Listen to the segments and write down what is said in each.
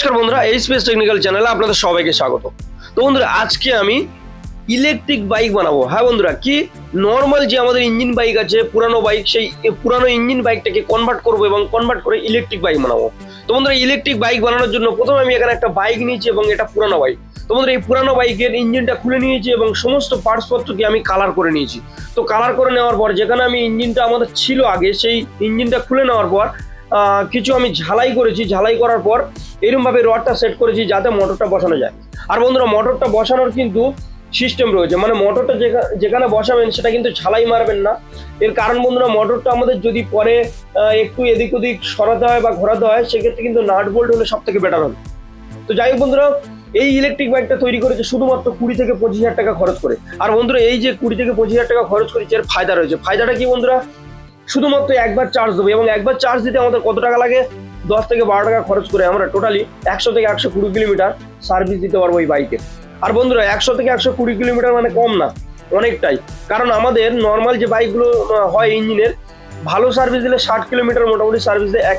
নমস্কার বন্ধুরা এই স্পেস টেকনিক্যাল চ্যানেলে আপনাদের সবাইকে স্বাগত। তো বন্ধুরা, আজকে আমি ইলেকট্রিক বাইক বানাবো। হ্যাঁ বন্ধুরা, কি নর্মাল যে আমাদের ইঞ্জিন বাইক আছে, পুরানো বাইক সেই পুরানো ইঞ্জিন বাইকটাকে কনভার্ট করব এবং কনভার্ট করে ইলেকট্রিক বাইক বানাবো। তো বন্ধুরা ইলেকট্রিক বাইক বানানোর জন্য প্রথমে আমি এখানে একটা বাইক নিয়েছি এবং এটা পুরানো বাইক তো বন্ধুরা, এই পুরানো বাইকের ইঞ্জিনটা খুলে নিয়েছি এবং সমস্ত পার্টসপত্রকে আমি কালার করে নিয়েছি। তো কালার করে নেওয়ার পর, যেখানে আমি ইঞ্জিনটা আমাদের ছিল আগে, সেই ইঞ্জিনটা খুলে নেওয়ার পর কিছু আমি ঝালাই করেছি, ঝালাই করার পর এরকমভাবে রডটা সেট করেছি যাতে মোটরটা বসানো যায়। আর বন্ধুরা, মোটরটা বসানোর কিন্তু সিস্টেম রয়েছে। মানে মোটরটা যেখা- যেখানে বসাবেন সেটা কিন্তু ঝালাই মারবেন না। এর কারণ বন্ধুরা, মোটরটা আমাদের যদি পরে একটু এদিক ওদিক সরাতে হয় বা ঘোরাতে হয়, সেক্ষেত্রে কিন্তু নাট বোল্ট হলে সব থেকে বেটার হবে। তো যাই হোক বন্ধুরা, এই ইলেকট্রিক বাইকটা তৈরি করেছে শুধুমাত্র কুড়ি থেকে পঁচিশ হাজার টাকা খরচ করে। আর বন্ধুরা, এই যে কুড়ি থেকে পঁচিশ হাজার টাকা খরচ করেছে, এর ফায়দা রয়েছে। ফায়দাটা কি বন্ধুরা? শুধুমাত্র একবার চার্জ দেবো এবং একবার চার্জ দিতে আমাদের কত টাকা লাগে? দশ থেকে বারো টাকা খরচ করে আমরা টোটালি একশো থেকে একশো কুড়ি কিলোমিটার সার্ভিস দিতে পারব এই বাইকে আর বন্ধুরা, একশো থেকে একশো কুড়ি কিলোমিটার মানে কম না, অনেকটাই। কারণ আমাদের নর্মাল যে বাইকগুলো হয় ইঞ্জিনের ভালো সার্ভিস দিলে ষাট কিলোমিটার মোটামুটি সার্ভিস দেয় এক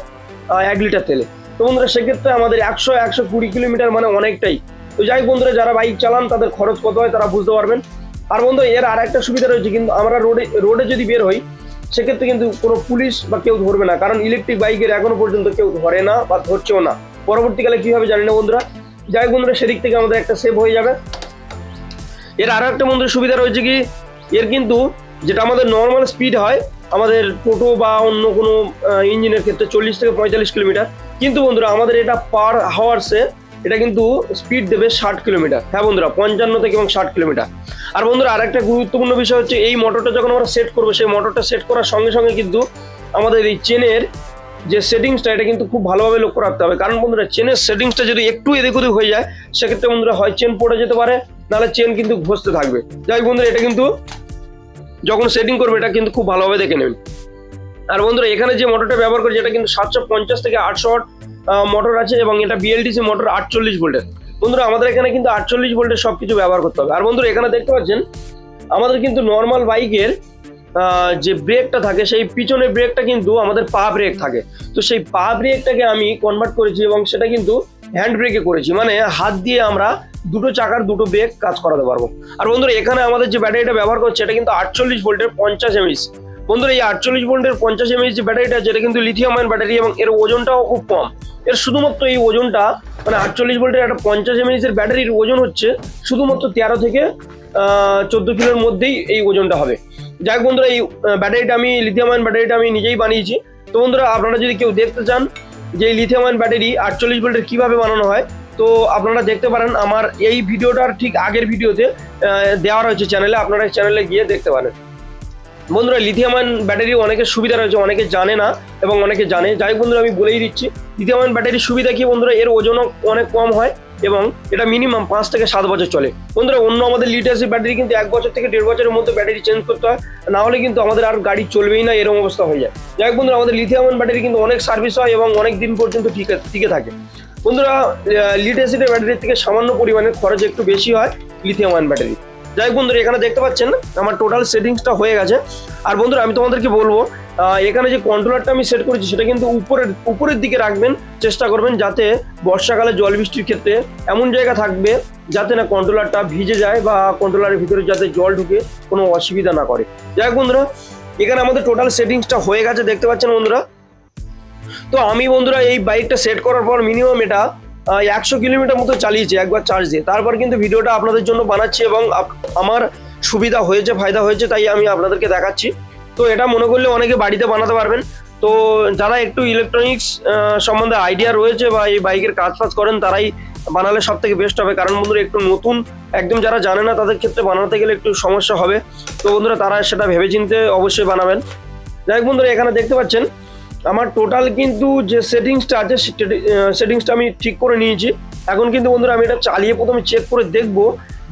এক লিটার তেলে। তো বন্ধুরা, সেক্ষেত্রে আমাদের একশো একশো কুড়ি কিলোমিটার মানে অনেকটাই। তো যাই বন্ধুরা, যারা বাইক চালান, তাদের খরচ কত হয় তারা বুঝতে পারবেন। আর বন্ধু এর আর একটা সুবিধা রয়েছে, কিন্তু আমরা রোডে রোডে যদি বের হই সেক্ষেত্রে কিন্তু কোনো পুলিশ বা কেউ ধরবে না। কারণ ইলেকট্রিক বাইকের এখনও পর্যন্ত কেউ ধরে না বা ধরছেও না। পরবর্তীকালে কি হবে জানি না বন্ধুরা। যাই বন্ধুরা, সেদিক থেকে আমাদের একটা সেভ হয়ে যাবে। এর আরও একটা বন্ধুর সুবিধা রয়েছে কি? এর কিন্তু যেটা আমাদের নর্মাল স্পিড হয়, আমাদের টোটো বা অন্য কোনো ইঞ্জিনের ক্ষেত্রে চল্লিশ থেকে পঁয়তাল্লিশ কিলোমিটার। কিন্তু বন্ধুরা, আমাদের এটা পার হাওয়ার্সে এটা কিন্তু স্পিড দেবে ষাট কিলোমিটার হ্যাঁ বন্ধুরা, পঞ্চান্ন থেকে এবং ষাট কিলোমিটার আর বন্ধুরা, আরেকটা গুরুত্বপূর্ণ বিষয় হচ্ছে এই মোটরটা যখন আমরা সেট করব, সেই মোটরটা সেট করার সঙ্গে সঙ্গে কিন্তু আমাদের এই চেনের যে সেটিংসটা এটা কিন্তু খুব ভালোভাবে লক্ষ্য রাখতে হবে। কারণ বন্ধুরা চেনের সেটিংসটা যদি একটু এদিক ওদিক হয়ে যায়, সেক্ষেত্রে বন্ধুরা, হয় চেন পড়ে যেতে পারে, নাহলে চেন কিন্তু ঘষতে থাকবে। যাই বন্ধুরা, এটা কিন্তু যখন সেটিং করবে, এটা কিন্তু খুব ভালোভাবে দেখে নেবেন। আর বন্ধুরা, এখানে যে মোটরটা ব্যবহার করছে এটা কিন্তু সাতশো পঞ্চাশ থেকে আটশো মোটর আছে এবং এটা বিএলডিসি মোটর আটচল্লিশ ভোল্টের বন্ধুরা, আমাদের এখানে কিন্তু আটচল্লিশ ভোল্টের সব কিছু ব্যবহার করতে হবে। আর বন্ধুরা, এখানে দেখতে পাচ্ছেন, আমাদের কিন্তু নর্মাল বাইকের যে ব্রেকটা থাকে, সেই পিছনের ব্রেকটা কিন্তু আমাদের পা ব্রেক থাকে। তো সেই পা ব্রেকটাকে আমি কনভার্ট করেছি এবং সেটা কিন্তু হ্যান্ড ব্রেকে করেছি। মানে হাত দিয়ে আমরা দুটো চাকার দুটো ব্রেক কাজ করাতে পারব। আর বন্ধুরা, এখানে আমাদের যে ব্যাটারিটা ব্যবহার করছে, এটা কিন্তু আটচল্লিশ ভোল্টের পঞ্চাশ এমএস বন্ধুরা, এই আটচল্লিশ ভোল্টের পঞ্চাশ এমএস যে ব্যাটারিটা এটা কিন্তু লিথিয়াম আয়ন ব্যাটারি এবং এর ওজনটাও খুব কম। এর শুধুমাত্র এই ওজনটা মানে আটচল্লিশ ভোল্টের একটা পঞ্চাশ এমএস এর ব্যাটারির ওজন হচ্ছে শুধুমাত্র তেরো থেকে চোদ্দ কিলোর মধ্যেই এই ওজনটা হবে। যাই হোক বন্ধুরা, এই ব্যাটারিটা আমি লিথিয়াম আয়ন ব্যাটারিটা আমি নিজেই বানিয়েছি। তো বন্ধুরা, আপনারা যদি কেউ দেখতে চান যে লিথিয়াম আয়ন ব্যাটারি আটচল্লিশ ভোল্টের কীভাবে বানানো হয়, তো আপনারা দেখতে পারেন আমার এই ভিডিওটার ঠিক আগের ভিডিওতে দেওয়া রয়েছে চ্যানেলে, আপনারা চ্যানেলে গিয়ে দেখতে পারেন। বন্ধুরা লিথিয়াম আয়ন ব্যাটারি অনেকের সুবিধা রয়েছে, অনেকে জানে না এবং অনেকে জানে। যাই বন্ধুরা, আমি বলেই দিচ্ছি লিথিয়াম আয়ন ব্যাটারির সুবিধা কি বন্ধুরা? এর ওজনও অনেক কম হয় এবং এটা মিনিমাম পাঁচ থেকে সাত বছর চলে। বন্ধুরা, অন্য আমাদের লিটারসি ব্যাটারি কিন্তু এক বছর থেকে দেড় বছরের মধ্যে ব্যাটারি চেঞ্জ করতে হয়। না হলে কিন্তু আমাদের আর গাড়ি চলবেই না, এরকম অবস্থা হয়ে যায়। যাই হোক বন্ধুরা, আমাদের লিথিয়াম ব্যাটারি কিন্তু অনেক সার্ভিস হয় এবং অনেক দিন পর্যন্ত টিকে টিকে থাকে। বন্ধুরা লিড অ্যাসিডের ব্যাটারির থেকে সামান্য পরিমাণে খরচ একটু বেশি হয় লিথিয়াম আয়ন ব্যাটারি যাই বন্ধুরা, এখানে দেখতে পাচ্ছেন আমার টোটাল সেটিংসটা হয়ে গেছে। আর বন্ধুরা, আমি তোমাদেরকে বলব এখানে যে কন্ট্রোলারটা আমি সেট করেছি, সেটা কিন্তু উপরের উপরের দিকে রাখবেন, চেষ্টা করবেন যাতে বর্ষাকালে জল বৃষ্টির ক্ষেত্রে এমন জায়গা থাকবে যাতে না কন্ট্রোলারটা ভিজে যায় বা কন্ট্রোলারের ভিতরে যাতে জল ঢুকে কোনো অসুবিধা না করে। যাই হোক বন্ধুরা, এখানে আমাদের টোটাল সেটিংসটা হয়ে গেছে, দেখতে পাচ্ছেন বন্ধুরা? তো আমি বন্ধুরা, এই বাইকটা সেট করার পর মিনিমাম এটা একশো কিলোমিটার মতো চালিয়েছি, একবার চার্জ দিয়ে। তারপর কিন্তু ভিডিওটা আপনাদের জন্য বানাচ্ছি এবং আমার সুবিধা হয়েছে, ফায়দা হয়েছে, তাই আমি আপনাদেরকে দেখাচ্ছি। তো এটা মনে করলে অনেকে বাড়িতে বানাতে পারবেন। তো যারা একটু ইলেকট্রনিক্স সম্বন্ধে আইডিয়া রয়েছে বা এই বাইকের কাজ ফাজ করেন, তারাই বানালে সব থেকে বেস্ট হবে। কারণ বন্ধুরা, একটু নতুন, একদম যারা জানে না, তাদের ক্ষেত্রে বানাতে গেলে একটু সমস্যা হবে। তো বন্ধুরা, তারা সেটা ভেবেচিন্তে অবশ্যই বানাবেন। যাই হোক বন্ধুরা, এখানে দেখতে পাচ্ছেন আমার টোটাল কিন্তু যে সেটিংসটা আছে সেটিংসটা আমি ঠিক করে নিয়েছি। এখন কিন্তু বন্ধুরা, আমি এটা চালিয়ে প্রথমে চেক করে দেখব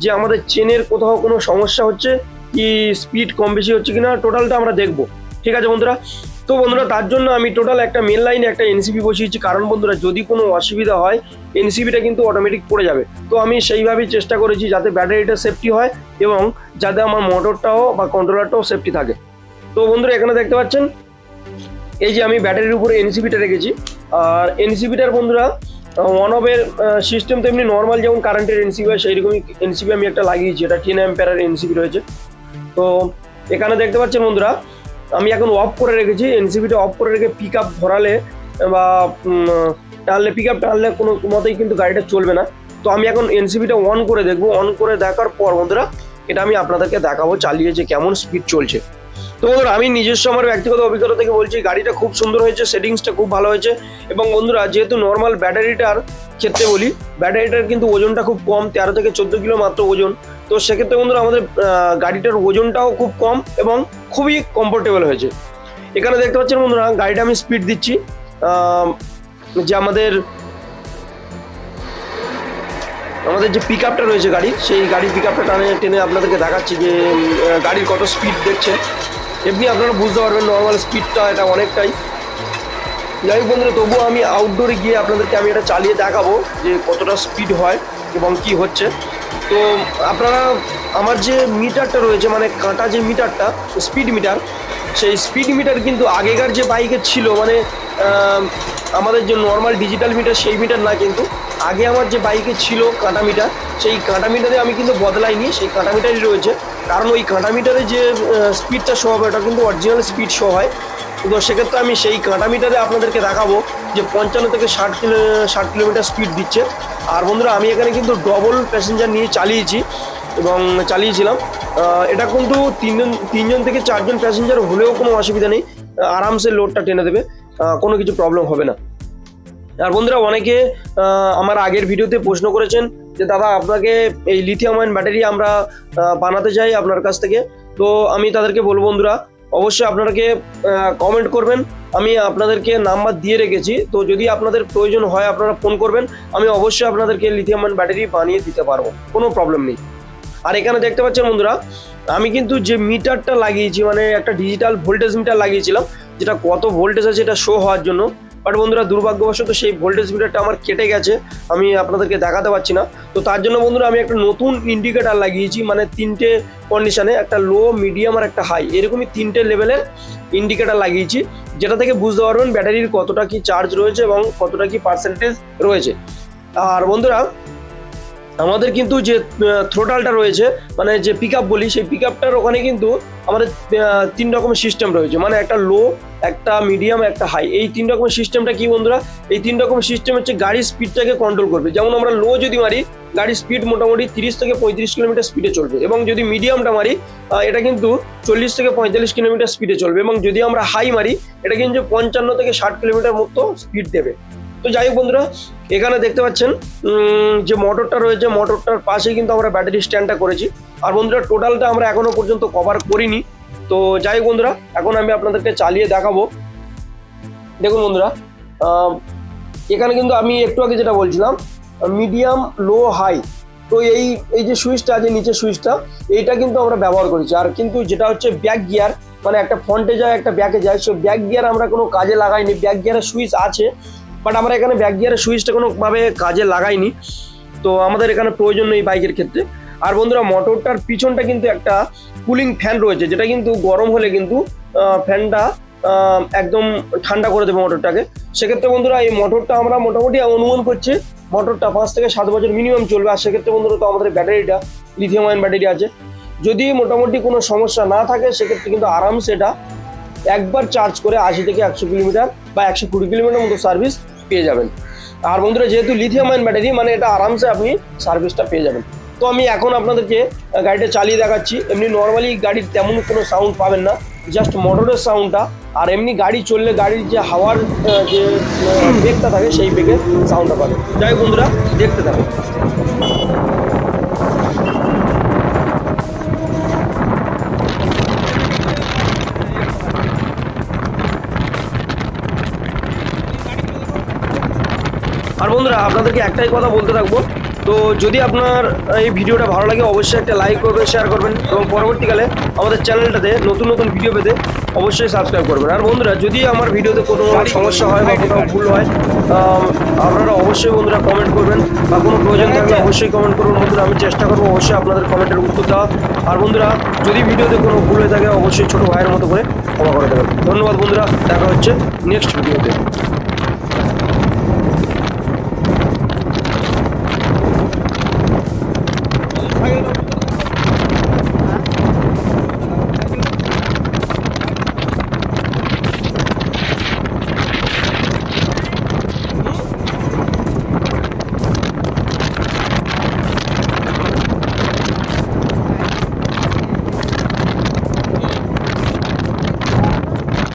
যে আমাদের চেনের কোথাও কোনো সমস্যা হচ্ছে, কি স্পিড কম বেশি হচ্ছে কিনা টোটালটা আমরা দেখব। ঠিক আছে বন্ধুরা? তো বন্ধুরা, তার জন্য আমি টোটাল একটা মেন লাইনে একটা এনসিপি বসিয়েছি। কারণ বন্ধুরা, যদি কোনো অসুবিধা হয় এনসিপিটা কিন্তু অটোমেটিক পড়ে যাবে। তো আমি সেইভাবেই চেষ্টা করেছি যাতে ব্যাটারিটা সেফটি হয় এবং যাতে আমার মোটরটাও বা কন্ট্রোলারটাও সেফটি থাকে। তো বন্ধুরা, এখানে দেখতে পাচ্ছেন এই যে আমি ব্যাটারির উপরে এনসিপিটা রেখেছি। আর এনসিপিটার বন্ধুরা ওয়ান অফের সিস্টেম তো এমনি নর্মাল যেমন কারেন্টের এনসিবি হয় সেই রকমই এনসিবি আমি একটা লাগিয়েছি। এটা টেন অ্যাম্পেয়ারের এনসিবি রয়েছে। তো এখানে দেখতে পাচ্ছেন বন্ধুরা, আমি এখন অফ করে রেখেছি। এনসিবিটা অফ করে রেখে পিক আপ ধরালে বা টানলে পিক আপ টানলে কোনো মতেই কিন্তু গাড়িটা চলবে না। তো আমি এখন এনসিবিটা অন করে দেখব। অন করে দেখার পর বন্ধুরা, এটা আমি আপনাদেরকে দেখাবো চালিয়ে যে কেমন স্পিড চলছে। তো বন্ধুরা, আমি নিজস্ব আমার ব্যক্তিগত অভিজ্ঞতা থেকে বলছি, গাড়িটা খুব সুন্দর হয়েছে সেটিংসটা খুব ভালো হয়েছে। এবং বন্ধুরা, যেহেতু নর্মাল ব্যাটারিটার ক্ষেত্রে বলি ব্যাটারিটার কিন্তু ওজনটা খুব কম, তেরো থেকে চোদ্দ কিলো মাত্র ওজন। তো সেক্ষেত্রে বন্ধুরা, আমাদের গাড়িটার ওজনটাও খুব কম এবং খুবই কমফোর্টেবল হয়েছে। এখানে দেখতে পাচ্ছেন বন্ধুরা, গাড়িটা আমি স্পিড দিচ্ছি। যে আমাদের আমাদের যে পিক আপটা রয়েছে গাড়ি সেই গাড়ির পিক আপটা টানে টেনে আপনাদেরকে দেখাচ্ছি যে গাড়ির কত স্পিড দেখছে। এমনি আপনারা বুঝতে পারবেন নর্মাল স্পিডটা এটা অনেকটাই। যাই হোক বন্ধুরা, তবুও আমি আউটডোরে গিয়ে আপনাদেরকে আমি এটা চালিয়ে দেখাবো যে কতটা স্পিড হয় এবং কি হচ্ছে। তো আপনারা, আমার যে মিটারটা রয়েছে মানে কাঁটা যে মিটারটা স্পিড মিটার সেই স্পিড মিটার কিন্তু আগেকার যে বাইকের ছিল মানে আমাদের যে নর্মাল ডিজিটাল মিটার সেই মিটার না কিন্তু আগে আমার যে বাইকে ছিল কাঁটা মিটার, সেই কাঁটা মিটারে আমি কিন্তু বদলাইনি, সেই কাঁটা মিটারই রয়েছে। কারণ ওই কাঁটা মিটারে যে স্পিডটা শো হবে, ওটা কিন্তু অরিজিনাল স্পিড শো হয়। তো সেক্ষেত্রে আমি সেই কাঁটা মিটারে আপনাদেরকে দেখাবো যে পঞ্চান্ন থেকে ষাট কিলো, ষাট কিলোমিটার স্পিড দিচ্ছে। আর বন্ধুরা, আমি এখানে কিন্তু ডবল প্যাসেঞ্জার নিয়ে চালিয়েছি এবং চালিয়েছিলাম। এটা কিন্তু তিনজন তিনজন থেকে চারজন প্যাসেঞ্জার হলেও কোনো অসুবিধা নেই। আরামসে লোডটা টেনে দেবে। কোনো কিছু প্রবলেম হবে না। আর বন্ধুরা, অনেকে আমার আগের ভিডিওতে প্রশ্ন করেছেন যে, দাদা, আপনাকে এই লিথিয়াম আয়ন ব্যাটারি আমরা বানাতে চাই আপনার কাছ থেকে। তো আমি তাদেরকে বলব বন্ধুরা, অবশ্যই আপনাদেরকে কমেন্ট করবেন। আমি আপনাদেরকে নাম্বার দিয়ে রেখেছি। তো যদি আপনাদের প্রয়োজন হয়, আপনারা ফোন করবেন। আমি অবশ্যই আপনাদেরকে লিথিয়াম আয়ন ব্যাটারি বানিয়ে দিতে পারব। কোনো প্রবলেম নেই। আর এখানে দেখতে পাচ্ছেন বন্ধুরা, আমি কিন্তু যে মিটারটা লাগিয়েছি মানে একটা ডিজিটাল ভোল্টেজ মিটার লাগিয়েছিলাম, যেটা কত ভোল্টেজ আছে এটা শো হওয়ার জন্য। বাট বন্ধুরা, দুর্ভাগ্যবশত সেই ভোল্টেজ মিটারটা আমার কেটে গেছে, আমি আপনাদেরকে দেখাতে পারছি না। তো তার জন্য বন্ধুরা, আমি একটা নতুন ইন্ডিকেটার লাগিয়েছি মানে তিনটে কন্ডিশানে একটা লো মিডিয়াম আর একটা হাই এরকমই তিনটে লেভেলের ইন্ডিকেটার লাগিয়েছি, যেটা থেকে বুঝতে পারবেন ব্যাটারির কতটা কি চার্জ রয়েছে এবং কতটা কি পার্সেন্টেজ রয়েছে। আর বন্ধুরা আমাদের কিন্তু যে থ্রোটালটা রয়েছে মানে যে পিক বলি, সেই পিক আপটার ওখানে কিন্তু আমাদের তিন রকমের সিস্টেম রয়েছে। মানে একটা লো একটা মিডিয়াম একটা হাই এই তিন রকমের সিস্টেমটা কি বন্ধুরা? এই তিন রকমের সিস্টেম হচ্ছে গাড়ির স্পিডটাকে কন্ট্রোল করবে। যেমন আমরা লো যদি মারি, গাড়ির স্পিড মোটামুটি তিরিশ থেকে পঁয়ত্রিশ কিলোমিটার স্পিডে চলবে। এবং যদি মিডিয়ামটা মারি এটা কিন্তু চল্লিশ থেকে পঁয়তাল্লিশ কিলোমিটার স্পিডে চলবে। এবং যদি আমরা হাই মারি, এটা কিন্তু পঞ্চান্ন থেকে ষাট কিলোমিটার মতো স্পিড দেবে। তো যাই হোক বন্ধুরা, এখানে দেখতে পাচ্ছেন যে মোটরটা রয়েছে, মোটরটার পাশে কিন্তু আমরা ব্যাটারি স্ট্যান্ডটা করেছি। আর বন্ধুরা টোটালটা আমরা এখনও পর্যন্ত কভার করিনি। তো যাই হোক বন্ধুরা, এখন আমি আপনাদেরকে চালিয়ে দেখাবো। দেখুন বন্ধুরা এখানে কিন্তু আমি একটু আগে যেটা বলছিলাম মিডিয়াম লো হাই তো এই এই যে সুইচটা আছে নিচে সুইচটা এইটা কিন্তু আমরা ব্যবহার করেছি। আর কিন্তু যেটা হচ্ছে ব্যাক গিয়ার মানে একটা ফ্রন্টে যায়, একটা ব্যাকে যায় সো ব্যাক গিয়ার আমরা কোনো কাজে লাগাইনি। ব্যাক গিয়ারের সুইচ আছে বাট আমরা এখানে ব্যাক গিয়ারের সুইচটা কোনোভাবে কাজে লাগাইনি। তো আমাদের এখানে প্রয়োজন নেই বাইকের ক্ষেত্রে। আর বন্ধুরা মোটরটার পিছনটা কিন্তু একটা কুলিং ফ্যান রয়েছে, যেটা কিন্তু গরম হলে কিন্তু ফ্যানটা একদম ঠান্ডা করে দেবে মোটরটাকে সেক্ষেত্রে বন্ধুরা, এই মোটরটা আমরা মোটামুটি অনুমান করছি মোটরটা পাঁচ থেকে সাত বছর মিনিমাম চলবে। আর সেক্ষেত্রে বন্ধুরা তো আমাদের ব্যাটারিটা লিথিয়াম আয়ন ব্যাটারি আছে। যদি মোটামুটি কোনো সমস্যা না থাকে, সেক্ষেত্রে কিন্তু আরামসে এটা একবার চার্জ করে আশি থেকে একশো কিলোমিটার বা একশো কুড়ি কিলোমিটার মতো সার্ভিস পেয়ে যাবেন। আর বন্ধুরা, যেহেতু লিথিয়াম আয়ন ব্যাটারি মানে এটা আরামসে আপনি সার্ভিসটা পেয়ে যাবেন। তো আমি এখন আপনাদেরকে গাড়িটা চালিয়ে দেখাচ্ছি। এমনি নর্মালি গাড়ির তেমন কোনো সাউন্ড পাবেন না। জাস্ট মোটরের সাউন্ডটা আর এমনি গাড়ি চললে গাড়ির যে হাওয়ার যে বেগটা থাকে, সেই বেগের সাউন্ডটা পাবেন। যাই বন্ধুরা, দেখতে থাকুন। আর বন্ধুরা, আপনাদেরকে একটাই কথা বলতে থাকব। তো যদি আপনার এই ভিডিওটা ভালো লাগে, অবশ্যই একটা লাইক করবেন শেয়ার করবেন এবং পরবর্তীকালে আমাদের চ্যানেলটাতে নতুন নতুন ভিডিও পেতে অবশ্যই সাবস্ক্রাইব করবেন। আর বন্ধুরা, যদি আমার ভিডিওতে কোনো সমস্যা হয় বা কোথাও ভুল হয় আপনারা অবশ্যই বন্ধুরা কমেন্ট করবেন বা কোনো প্রয়োজন থাকলে অবশ্যই কমেন্ট করুন। বন্ধুরা, আমি চেষ্টা করব অবশ্যই আপনাদের কমেন্টের উত্তর দেওয়া আর বন্ধুরা, যদি ভিডিওতে কোনো ভুল হয়ে থাকে, অবশ্যই ছোটো ভাইয়ের মতো করে ক্ষমা করে দেবেন। ধন্যবাদ বন্ধুরা, দেখা হচ্ছে নেক্সট ভিডিওতে